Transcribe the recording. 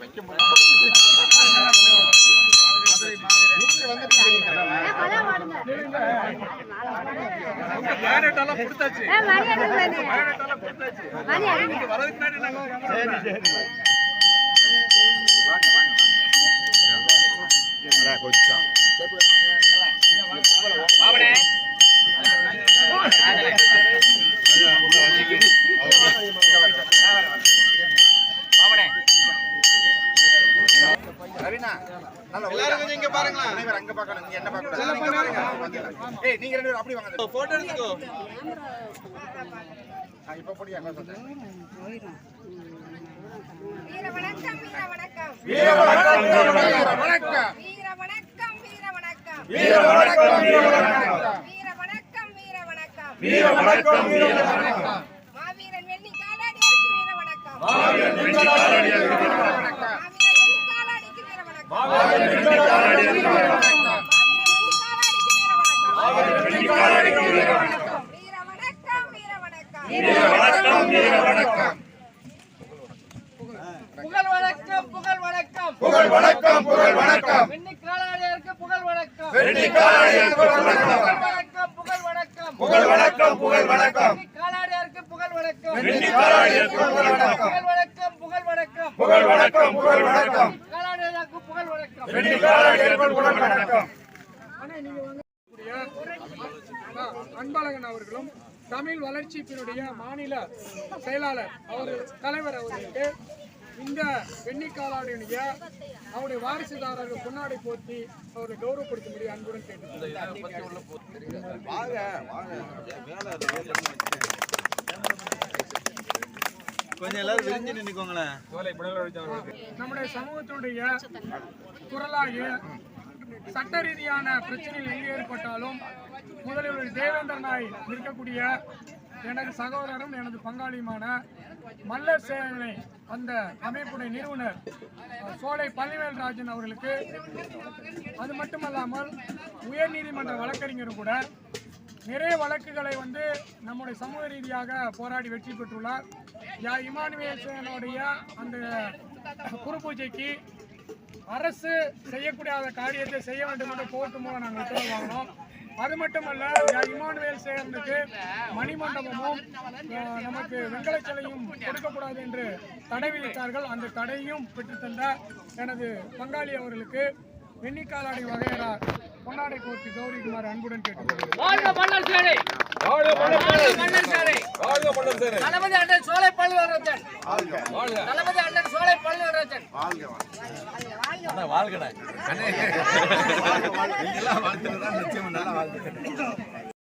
வைக்க முடியும் வரதுக்கு முன்னாடி எல்லாரும் கொஞ்சம் இங்க பாருங்களா அனைவரும் அங்க பார்க்கணும். நீங்க என்ன பார்க்கணும் இங்க பாருங்க. ஏய் நீங்க ரெண்டு பேரும் அப்படி வாங்க. போட்டோ எடுத்துக்கோ. இப்ப போடி அங்க சொல்றேன் வீர வணக்கம் வீர வணக்கம். வீர வணக்கம் வீர வணக்கம். வீர வணக்கம் வீர வணக்கம். வீர வணக்கம் வீர வணக்கம். வீர வணக்கம் வீர வணக்கம். வீர வணக்கம் வீர வணக்கம். மாவீரன் வெண்ணி காலாடியருக்கு வீர வணக்கம். மாவீரன் வெற்றி காலடியாருக்கு வீர வணக்கம். புகழ் வணக்கம் புகழ் வணக்கம். புகழ் வணக்கம் புகழ் வணக்கம் வெண்ணி புகழ் வணக்கம் புகழ் வணக்கம் வணக்கம் புகழ் வணக்கம் புகழ் வணக்கம் புகழ் வணக்கம் புகழ் வணக்கம் வெற்றி புகழ் வணக்கம் புகழ் வணக்கம் புகழ் வணக்கம் புகழ் வணக்கம் அன்பழகன் அவர்களும் தமிழ் வளர்ச்சிப்பினுடைய மாநில செயலாளர் அவர் தலைவர் அவர்களுக்கு இந்த வெண்ணிக்காலாடைய அவருடைய வாரிசுதாரர்கள் பொன்னாடை போற்றி அவரை கௌரவப்படுத்தும்படி அன்புடன் கேட்டுக்கொள்கிறேன். கொஞ்சம் எல்லாரும் விரிஞ்சு நின்னுக்கோங்களேன். நம்முடைய சமூகத்தினுடைய குரலாகிய சட்ட ரீதியான பிரச்சனைகள் எங்கே ஏற்பட்டாலும் முதலில் தேவேந்திர நாய் இருக்கக்கூடிய எனது சகோதரரும் எனது பங்காளியுமான மல்லர் சேனை அந்த அமைப்புடைய நிறுவனர் சோலை பழனிவேல்ராஜன் அவர்களுக்கு அது மட்டுமல்லாமல் உயர்நீதிமன்ற வழக்கறிஞரும் கூட நிறைய வழக்குகளை வந்து நம்முடைய சமூக ரீதியாக போராடி வெற்றி பெற்றுள்ளார். யா இமானுவேசனுடைய அந்த குரு பூஜைக்கு அரசு செய்யக்கூடிய காரியத்தை செய்ய வேண்டும் என்று கோர்ட்டு மூலம் நாங்கள் உத்தரவு வாங்கினோம். அது மட்டுமல்ல யா இமானுவேல் சேர்ந்துட்டு மணிமண்டபமும் நமக்கு வெங்கல சிலையும் கொடுக்கக்கூடாது என்று தடை விதித்தார்கள். அந்த தடையும் பெற்றுத்தந்த எனது பங்காளி அவர்களுக்கு வெண்ணிக்காலாடி வகையரா கொண்டாடை கோர்த்து கௌரிக்குமார் அன்புடன் தளபதி சோலை பல்வராஜன் தளபதி அண்ணன் சோலை பல்வராஜன் வாழ்கடா.